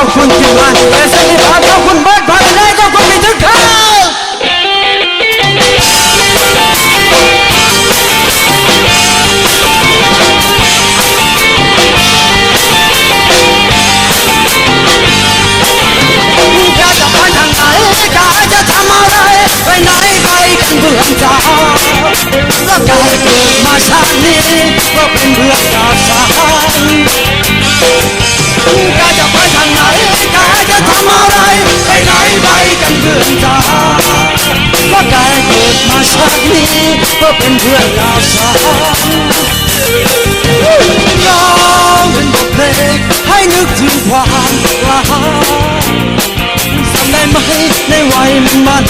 ก็คุณคิดว่าแต่สิ่งที่ผ่านก็คุณเบิดผ่านได้ก็คุณมีทุกท่า ชาตินี้ก็เป็นเพื่อนเราสองร้องเป็นบทเพลงให้นึกถึงความกล้าหาญจำได้ไหมในวัยมัน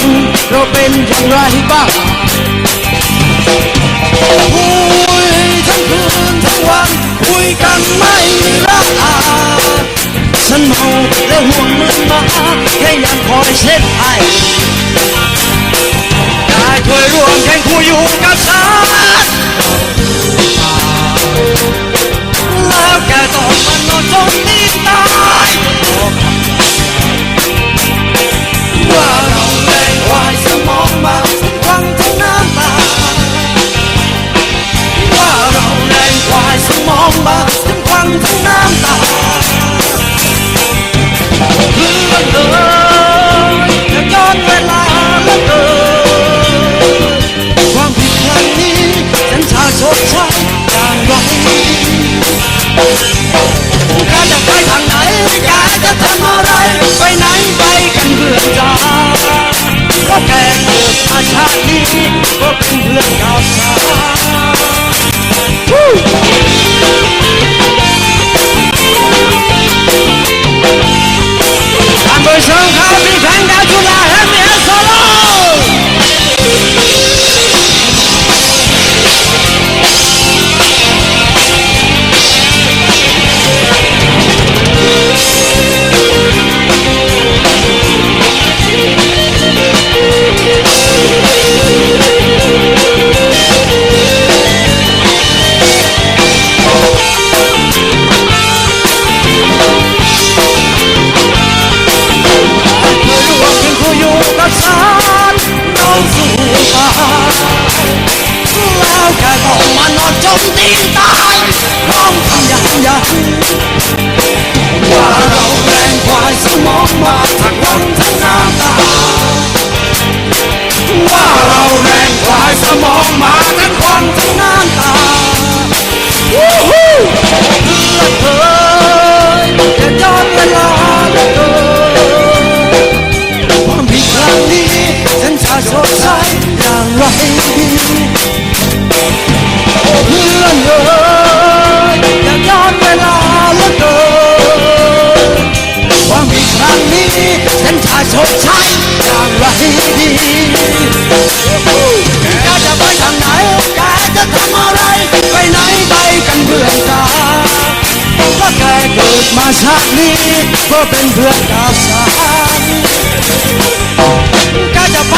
เราเป็นอย่างไรบ้างคุยทั้งคืนทั้งวันคุยกันไม่มีละอาฉันเมาและห่วงมึงมาแค่ยังคอยเช็ดไอ เคยร่วมแข่งคู่อยู่กับฉันแล้วแกต้องมันนอนจมนิตา Hot me, open the door. มตีนตายร้องอย่าอยาว่าเราแรงควายสมองมาทั้งวันทั้งน้ำตาว่าเราแรงควายสมองมาทั้งวันทั้งน้ำตาวู้ฮู้เพื่อเธอจะย้อนเวลาเธอความผิดพลาดนี้ฉันจะชดใช้อย่างไร ย้อนเวลาลืกิความฝันนี้ฉันจะชดใช้างไรดีแกจะไปทางไหนแกจะทำอะไร ไปไหนไปกันเพื่อนจ้าก็แกเกิดมาชาตินี้ก็เป็นเพื่อนกับฉันแกจะไป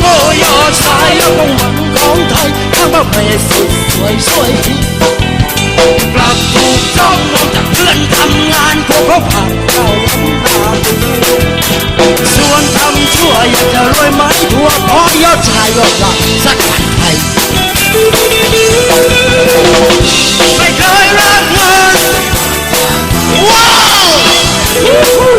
我要踩一公揾港梯，貪不迷是誰衰？ กลับถูกจ้องมองจากเพื่อนทำงานพวกเขาผ่านเข้าน้ำตาส่วนทำชั่วอยากจะรวยไหมทั่วเพราะยอดชายยอดหลักสักวันไทยไม่เคยรักเงินว้าว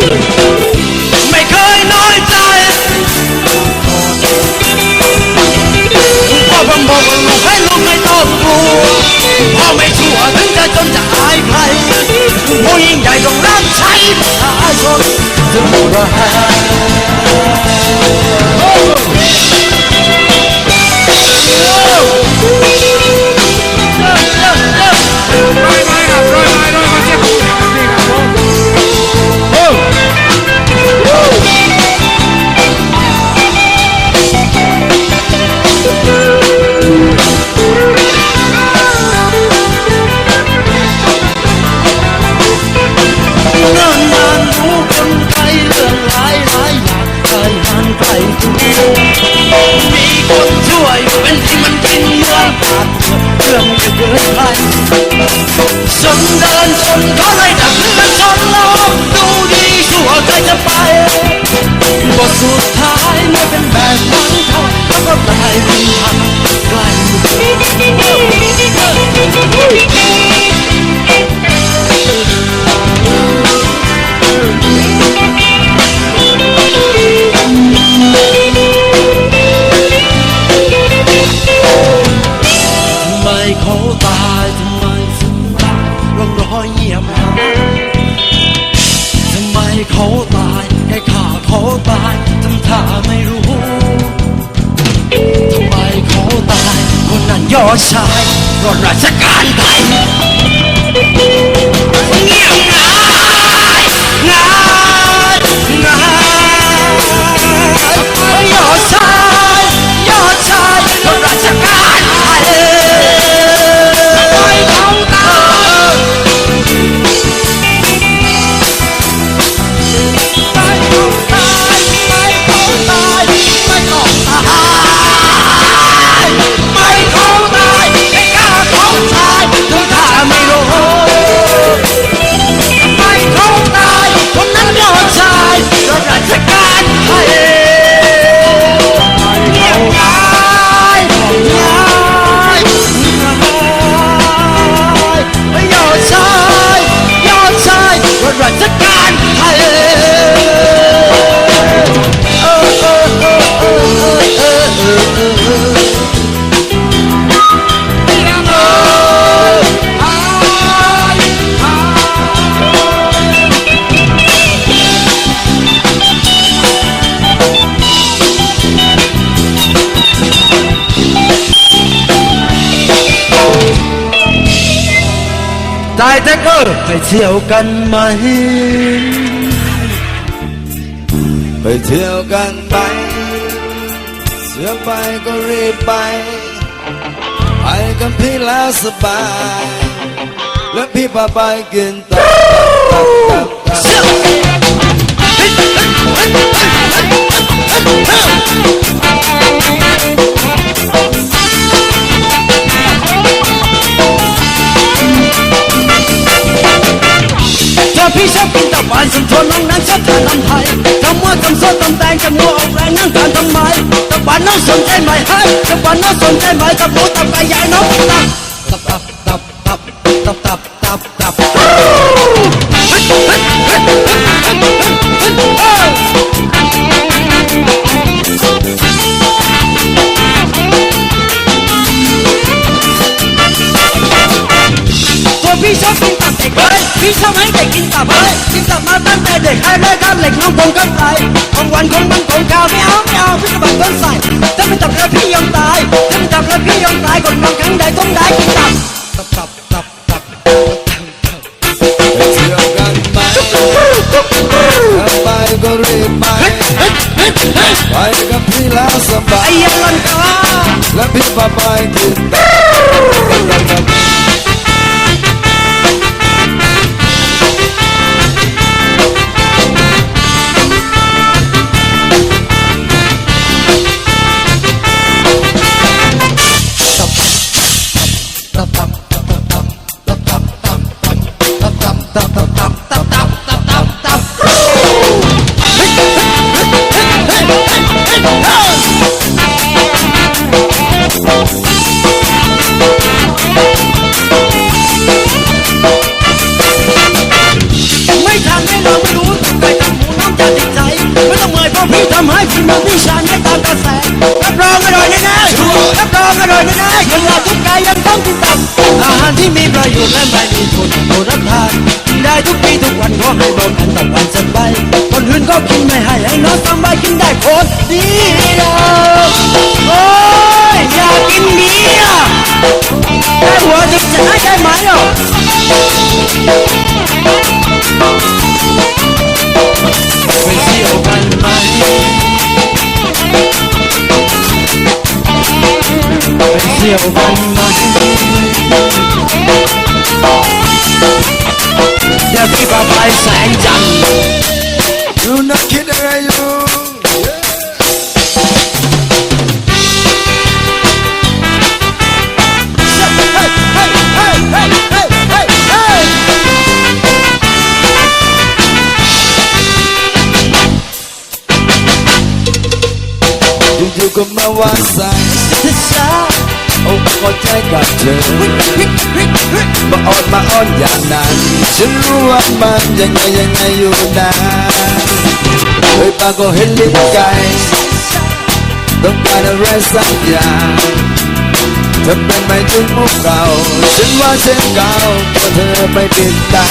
your heart. นเดินชนเขาเลยดักเลือดชนล้มดูดีชั่วใครจะไปบทสุดท้ายไม่เป็นแบบนั้นเท่าแล้วก็ตายริมทางไกลไมเขาตายทำ ร่องรอยเงียบหายทำไมเขาตายแค่ข่าเขาตายทำท่าไม่รู้ ทำไมเขาตาย คนนั้นยอดชายรอดราชการไทยเงียบ ตายแท็กเกอร์ไปเที่ยวกันไหม ไปเที่ยวกันไปเสือไปก็รีบไป ไปกันพี่แล้วสบาย แล้วพี่พาไปกินตับตับตับตับ พี่ชอบกินตับหวานสุนทรน้องนั้นชอบทานลำไทยทำว่าทำส้มทำแตงจะมัวออกแรงนั่งทานทำไมตับหวานน้องสนใจไหมให้ตับหวานน้องสนใจไหมตับหมูตับไก่ใหญ่น้องตับตับ บาไอ้ยังลันกา นและไม่มีโทษโปรดรับทานได้ทุกปีทุกวันขอให้โดนอันตรายสบายคนอื่นก็กินไม่ให้ให้น้องสบายกินได้โคตรดีเลยโอ้ยอยากกินเบียร์ได้หัวจะจะให้ได้ไหมอะไปเที่ยวกันไหมไปเที่ยวกันไหม ดี๋ยวพี่พาไปแสงจันทร์อยู่นักคิดอะไร อก็มาว่าใส่ที่สาโอ้ก็ใจกับเธอมาอ่อนมาอ่อนอย่างนั้นฉันรู้ว่ามันยังไงยังไงอยู่นะเฮ้ยปากก็เห็นลิ้นไก่ต้องการอะไรสักอย่างเธอเป็นไม่ถึงมุกเก่าฉันว่าฉันเก่าก็เธอไม่ปิดตา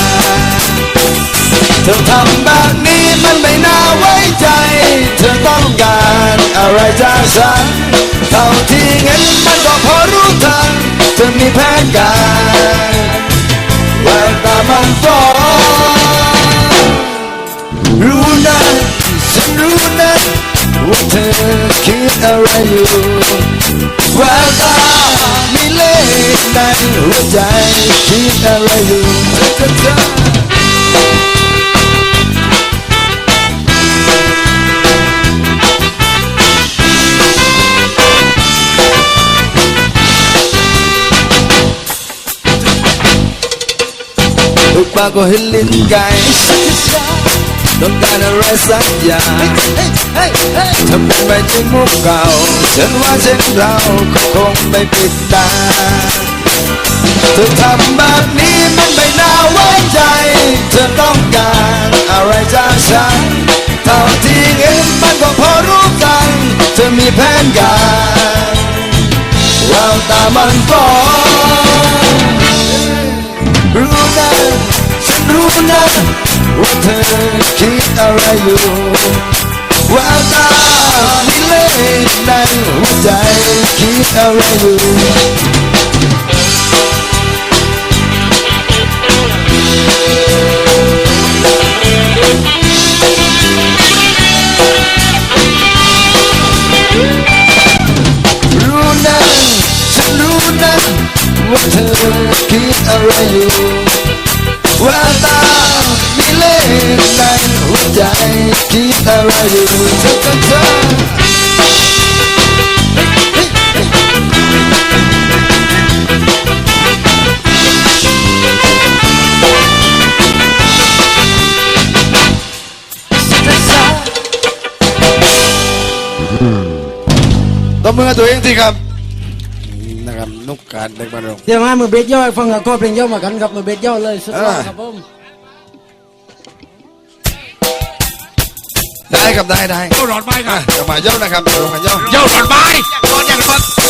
เธอทำแบบนี้มันไม่น่าไว้ใจ เธอต้องการอะไรจากฉัน เท่าที่เห็นมันก็พอรู้ทันเธอมีแผนการแววตามันฟ้องรู้นะฉันรู้นะว่าเธอคิดอะไรอยู่แววตามีเล่ห์ในหัวใจคิดอะไรอยู่เธอ กปากก็เห็นลิ้นไก่ต้องการอะไรสักอย่างทำเป็นไม่จริงมุกเก่าฉันว่าเช่นเราก็คงไม่ปิดตาเธอทำแบบนี้มันไม่น่าไว้ใจ เธอต้องการอะไรจากฉันเท่าที่เห็นมันก็พอรู้กัน เธอมีแผนการแววตามันฟ้องรู้นะฉัน รู้นะว่าเธอคิดอะไรอยู่แววตามีเล่ในหัวใจคิดอะไรอยู่ ตบมือให้ตัวเองสิครับนะครับนุกการเด็กบ้านเรา เดี๋ยวมามือเบสย่อยฟังกับก็เพลงย่อมากันครับมือเบสย่อเลยสุดยอดอ่าครับผม ครับได้ได้เจ้าหลอดไม้คอะรับจะมาเย้านะครับลงมาเย้าเจ้าหลอดไม้ ก่อนอย่างก่อน